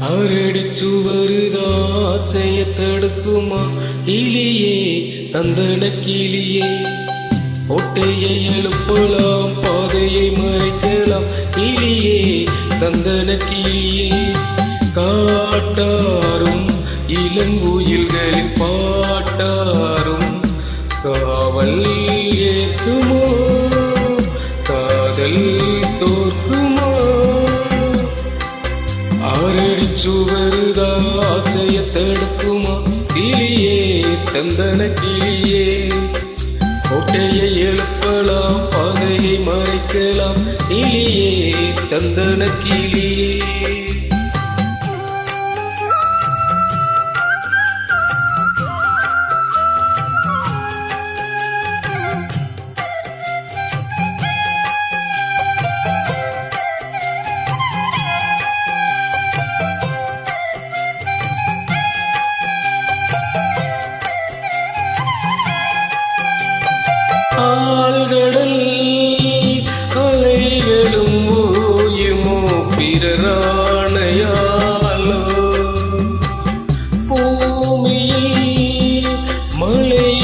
அரடி சுவருதாசைய தடுக்குமா? கிளியே தந்தன கிளியே. ஒட்டையை எழுப்பலாம் பாதையை மறைக்கலாம். கிளியே தந்தன கிளியே. காட்டாரும் இளங்குயில்களின் பாட்டாரும் காவல் தந்தன கிளியே கோட்டையை எழுப்பலாம் பாதையை மறைக்கலாம். கிளியே தந்தன கிளியே.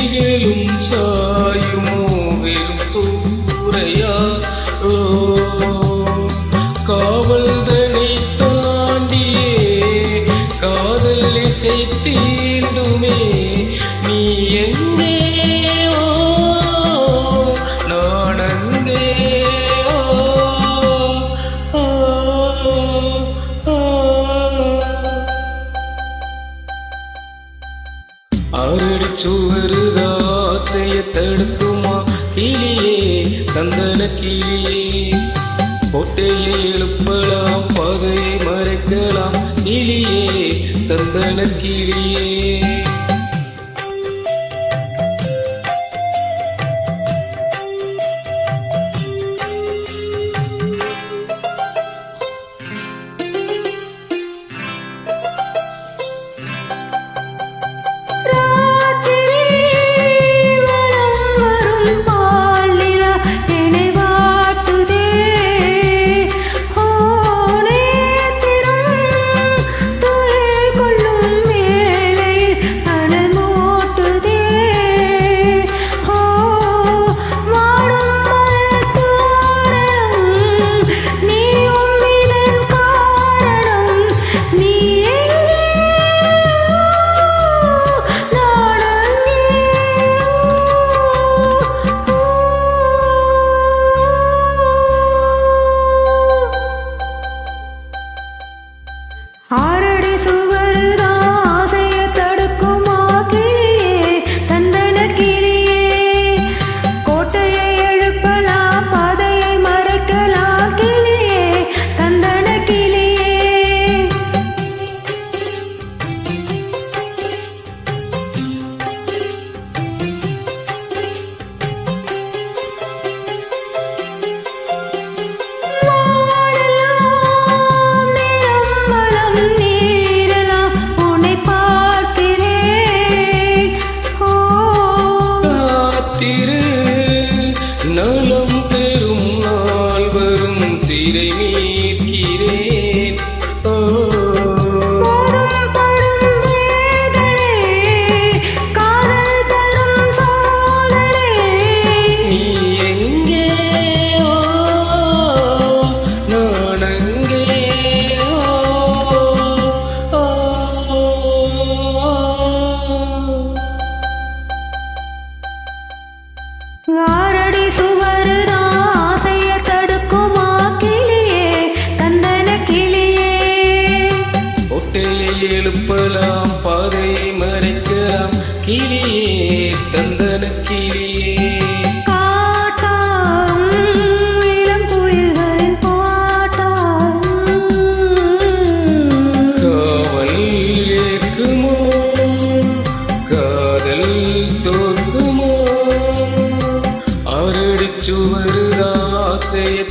மலைகளும் சாயுமோ வெறும் தூரையாரோ காவல்தனை தாண்டியே காதல் இசை ஆறடி சுவரு ஆசைய தடுக்குமா? கிளியே தந்தன கிளியே. பொட்டையை எழுப்பலாம் பாதையை மறைக்கலாம். கிளியே தந்தன கிளியே.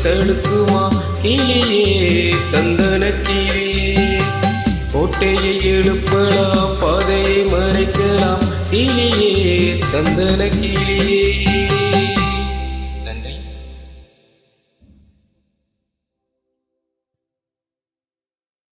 சுவருதாசைய தடுக்குமா? கிளியே தந்தன கிளியே கோட்டையை எழுப்பலாம் பாதையை மறைக்கலாம். கிளியே தந்தன கிளியே